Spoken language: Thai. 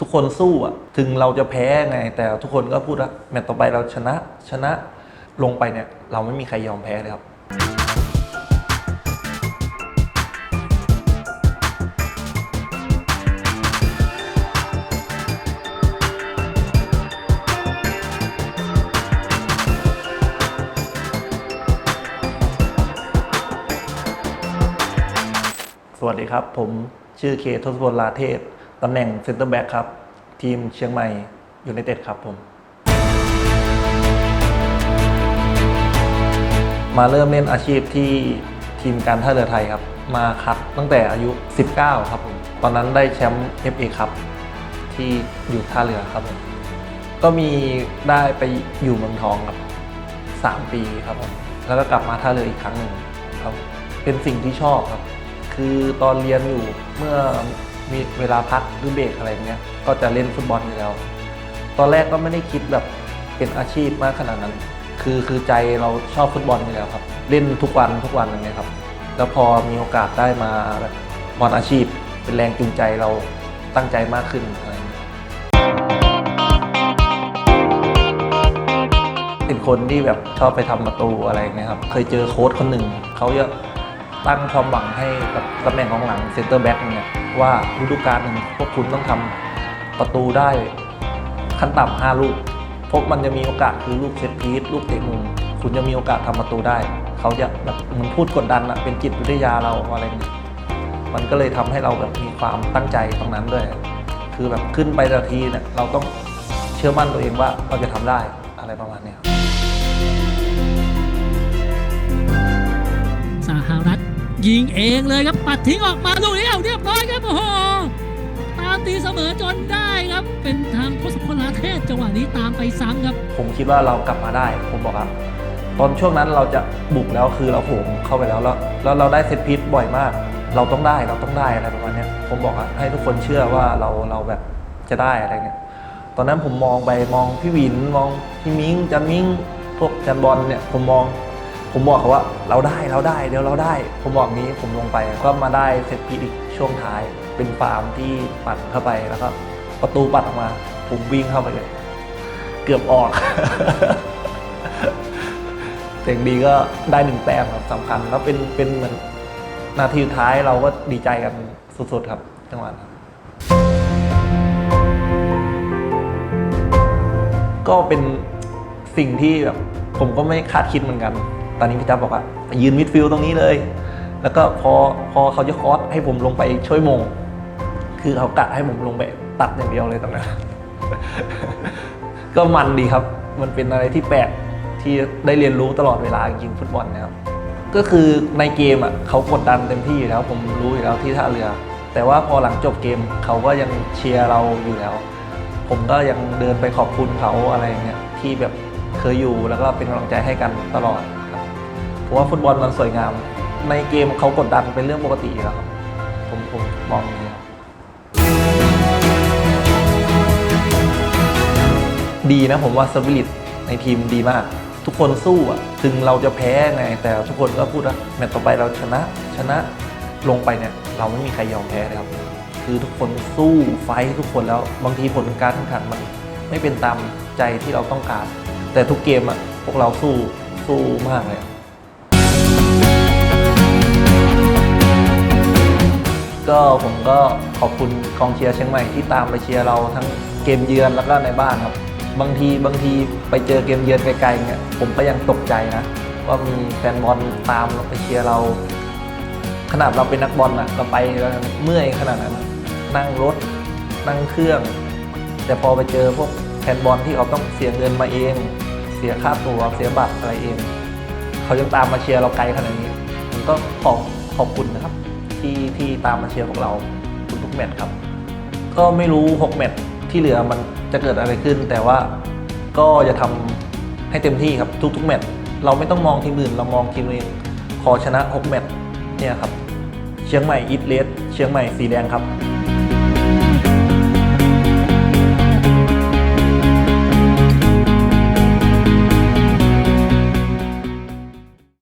ทุกคนสู้อะถึงเราจะแพ้ไง แต่ทุกคนก็พูดว่าแมตต์ต่อไปเราชนะชนะลงไปเนี่ยเราไม่มีใครยอมแพ้เลยครับ สวัสดีครับ ผมชื่อเคทศพลลาเทศ ตำแหน่งเซ็นเตอร์แบ็กครับ ทีมเชียงใหม่ยูไนเต็ดครับผม มาเริ่มเล่นอาชีพที่ทีมการท่าเรือไทยครับ มาคัดตั้งแต่อายุ 19 ครับผม ตอนนั้นได้แชมป์ FA ครับ ที่อยู่ท่าเรือครับผม ก็มีได้ไปอยู่เมืองทองครับ 3 ปีครับผม แล้วก็กลับมาท่าเรืออีกครั้งหนึ่งครับ เป็นสิ่งที่ชอบครับ คือตอนเรียนอยู่เมื่อ มีเวลาพักหรือเบรกอะไรเงี้ย ก็จะเล่นฟุตบอลอยู่แล้ว ตอนแรกก็ไม่ได้คิดแบบเป็นอาชีพมากขนาดนั้น คือคือใจเราชอบฟุตบอลอยู่แล้วครับ เล่นทุกวันทุกวันอย่างเงี้ยครับ แล้วพอมีโอกาสได้มาแบบบอลอาชีพ เป็นแรงจูงใจเราตั้งใจมากขึ้นอะไรเงี้ยเป็นคนที่แบบชอบไปทำประตูอะไรเงี้ยครับ เคยเจอโค้ชคนหนึ่งเขาจะ ตั้งความหวังให้กับตำแหน่งของหลังเซนเตอร์แบ็กเนี่ยว่าฤดูกาลหนึ่งพวกคุณต้องทำประตูได้ขั้นต่ำห้าลูกพวกมันจะมีโอกาสคือลูกเซตพีซลูกเตะมุมคุณจะมีโอกาสทำประตูได้ เขาจะแบบเหมันพูดกดดันอะเป็นจิตวิทยาเราอะไรเงี้ยมันก็เลยทำให้เราแบบมีความตั้งใจตรงนั้นด้วย คือแบบขึ้นไปแต่ละทีเนี่ยเราต้องเชื่อมั่นตัวเองว่าเราจะทำได้อะไรประมาณเนี้ยครับ สหรัฐ ยิงเองเลยครับปัดทิ้งออกมาลูกนี้เอาเรียบร้อยครับโอ้โหตามตีเสมอจนได้ครับ เป็นทางทศพลาเทศจังหวะนี้ตามไปซ้ำครับ ผมคิดว่าเรากลับมาได้ ผมบอกครับตอนช่วงนั้นเราจะบุกแล้วคือเราโหมเข้าไปแล้วแล้วแล้วเราได้เซตพีซบ่อยมาก เราต้องได้เราต้องได้อะไรประมาณนี้ผมบอกให้ทุกคนเชื่อว่าเราเราแบบจะได้อะไรเงี้ยตอนนั้นผมมองไปมองพี่วินมองพี่มิ้งจันมิ้งพวกจันบอลเนี่ยผมมอง ผมบอกเขาว่าเราได้เราได้เดี๋ยวเราได้ ผมบอกนี้ผมลงไปก็มาได้เซตพีอีกช่วงท้าย เป็นฟาร์มที่ปัดเข้าไปแล้วก็ประตูปัดออกมา ผมวิ่งเข้าไปเลย เกือบออกแต่ยังดีก็ได้หนึ่งแต้มครับสำคัญแล้วเป็นเป็นเหมือนนาทีสุดท้ายเราก็ดีใจกันสุดๆครับจังหวะนั้นก็เป็นสิ่งที่แบบผมก็ไม่คาดคิดเหมือนกัน ตอนนี้พี่จ๊บบอกว่ายืนมิดฟิลด์ตรงนี้เลย แล้วก็พอพอเขาจะคอสให้ผมลงไปช่วยมง คือเขากะให้ผมลงไปตัดอย่างเดียวเลยตรงนั้น ก็มันดีครับ มันเป็นอะไรที่แปลกที่ได้เรียนรู้ตลอดเวลาจริงฟุตบอลนะครับ ก็คือในเกมอะเขากดดันเต็มที่อยู่แล้ว ผมรู้อยู่แล้วที่ท่าเรือ แต่ว่าพอหลังจบเกมเขาก็ยังเชียร์เราอยู่แล้ว ผมก็ยังเดินไปขอบคุณเขาอะไรอย่างเงี้ยที่แบบเคยอยู่แล้วก็เป็นกำลังใจให้กันตลอด ครับเพราะว่าฟุตบอลมันสวยงาม ในเกมเขากดดันเป็นเรื่องปกติอยู่แล้วครับผมผมมองอย่างนี้ครับดีนะผมว่าสปิริตในทีมดีมาก ทุกคนสู้อะถึงเราจะแพ้ไง แต่ทุกคนก็พูดว่าแมตต์ต่อไปเราชนะชนะลงไปเนี่ย เราไม่มีใครยอมแพ้เลยครับ คือทุกคนสู้ไฟท์ทุกคนแล้วบางทีผลการแข่งขันมันไม่เป็นตามใจที่เราต้องการ แต่ทุกเกมอะพวกเราสู้สู้มากเลย ก็ผมก็ขอบคุณกองเชียร์เชียงใหม่ที่ตามไปเชียร์เราทั้งเกมเยือนแล้วก็ในบ้านครับ บางทีบางทีไปเจอเกมเยือนไกลๆเนี่ยผมก็ยังตกใจนะ ว่ามีแฟนบอลตามเราไปเชียร์เรา ขนาดเราเป็นนักบอลอะเราไปแล้วเมื่อยขนาดนั้น นั่งรถ นั่งเครื่อง แต่พอไปเจอพวกแฟนบอลที่เขาต้องเสียเงินมาเอง เสียค่าตัวเสียบัตรอะไรเอง เขายังตามมาเชียร์เราไกลขนาดนี้ผมก็ขอบขอบคุณ ที่ที่ตามมาเชียร์พวกเราทุกๆแมตช์ครับ ก็ไม่รู้ 6 แมตช์ที่เหลือมันจะเกิดอะไรขึ้น แต่ว่าก็จะทำให้เต็มที่ครับทุกๆแมตช์เราไม่ต้องมองทีมอื่นเรามองทีมเองขอชนะ 6 แมตช์เนี่ยครับ เชียงใหม่อีทเลสเชียงใหม่สีแดงครับ